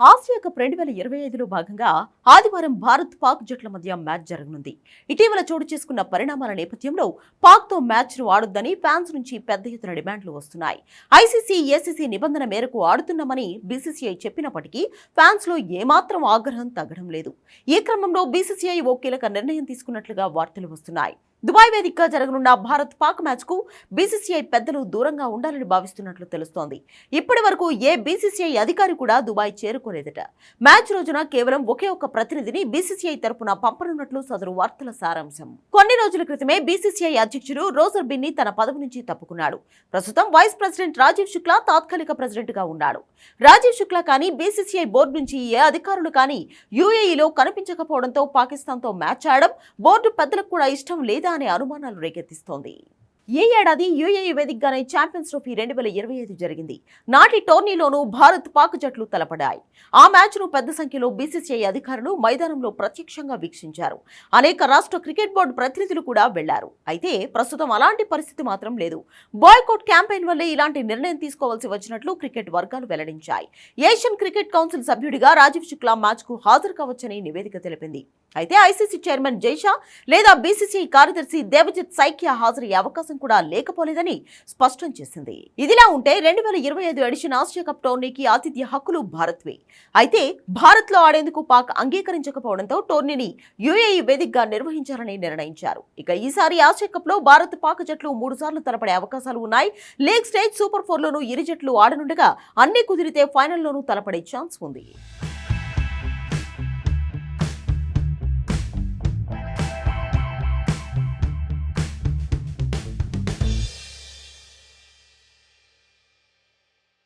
Asia cup రెండు వేల ఇరవై ఐదులో భాగంగా ఆదివారం భారత్ పాక్ జట్ల మధ్య మ్యాచ్ జరగనుంది. ఇటీవల చోటు చేసుకున్న పరిణామాల నేపథ్యంలో పాక్తో మ్యాచ్ను ఆడొద్దని ఫ్యాన్స్ నుంచి పెద్ద ఎత్తున డిమాండ్లు వస్తున్నాయి. ఐసీసీ ఏసీసీ నిబంధన మేరకు ఆడుతున్నామని బీసీసీఐ చెప్పినప్పటికీ ఫ్యాన్స్లో ఏమాత్రం ఆగ్రహం తగ్గడం లేదు. ఈ క్రమంలో బీసీసీఐ ఓ కీలక నిర్ణయం తీసుకున్నట్లుగా వార్తలు వస్తున్నాయి. దుబాయ్ వేదికగా జరగనున్న భారత్ పాక్ మ్యాచ్కు బీసీసీఐ పెద్దలు దూరంగా ఉండాలని భావిస్తున్నట్లు తెలుస్తోంది. ఇప్పటి వరకు ఏ బీసీసీఐ అధికారి కూడా దుబాయ్ చేరుకోలేదట. మ్యాచ్ రోజున కేవలం ఒకే ఒక్క ప్రతినిధిని బీసీసీఐ తరపున పంపనున్నట్లు సదరు వార్తల సారాంశం. కొన్ని రోజుల క్రితమే బీసీసీఐ అధ్యక్షుడు రోజర్ బిన్ని తన పదవి నుంచి తప్పుకున్నాడు. ప్రస్తుతం వైస్ ప్రెసిడెంట్ రాజీవ్ శుక్లా తాత్కాలిక ప్రెసిడెంట్గా ఉన్నాడు. రాజీవ్ శుక్లా కానీ బీసీసీఐ బోర్డు నుంచి ఏ అధికారులు కానీ యూఏఈలో కనిపించకపోవడంతో పాకిస్తాన్తో మ్యాచ్ ఆడడం బోర్డు పెద్దలకు కూడా ఇష్టం లేదు అనే అనుమానాలు రేకెత్తిస్తోంది. ఈ ఏడాది యుఏఈ వేదికగానే ఛాంపియన్స్ ట్రోఫీ రెండు వేల ఇరవై ఐదు జరిగింది. నాటి టోర్నీలోనూ భారత్ పాక్ జట్లు తలపడాయి. ఆ మ్యాచ్ను పెద్ద సంఖ్యలో బీసీసీఐ అధికారులు మైదానంలో ప్రత్యక్షంగా వీక్షించారు. అనేక రాష్ట్ర క్రికెట్ బోర్డు ప్రతినిధులు కూడా వెళ్ళారు. అయితే ప్రస్తుతం అలాంటి పరిస్థితి మాత్రం లేదు. బాయ్కౌట్ క్యాంపెయిన్ వల్లే ఇలాంటి నిర్ణయం తీసుకోవాల్సి వచ్చినట్లు క్రికెట్ వర్గాలు వెల్లడించాయి. ఏషియన్ క్రికెట్ కౌన్సిల్ సభ్యుడిగా రాజీవ్ శుక్లా మ్యాచ్కు హాజరు కావచ్చని నివేదిక తెలిపింది. అయితే ఐసీసీ చైర్మన్ జైషా లేదా బీసీసీ కార్యదర్శి దేవజిత్ సైకియా హాజరయ్యే అవకాశం కూడా లేకపోలేదని స్పష్టం చేసింది. ఇదిలా ఉంటే రెండు వేల ఇరవై ఐదు ఎడిషన్ ఆసియా కప్ టోర్నీకి ఆతిథ్య హక్కులు భారత్వే. అయితే భారత్లో ఆడేందుకు పాక్ అంగీకరించకపోవడంతో టోర్నీని యుఏఈ వేదికగా నిర్వహించాలని నిర్ణయించారు. ఇక ఈసారి ఆసియా కప్లో భారత్ పాక్ జట్లు మూడు సార్లు తలపడే అవకాశాలు ఉన్నాయి. లీగ్ స్టేజ్ సూపర్ ఫోర్ లోను ఇరు జట్లు ఆడనుండగా అన్ని కుదిరితే ఫైనల్లోనూ తలపడే ఛాన్స్ ఉంది.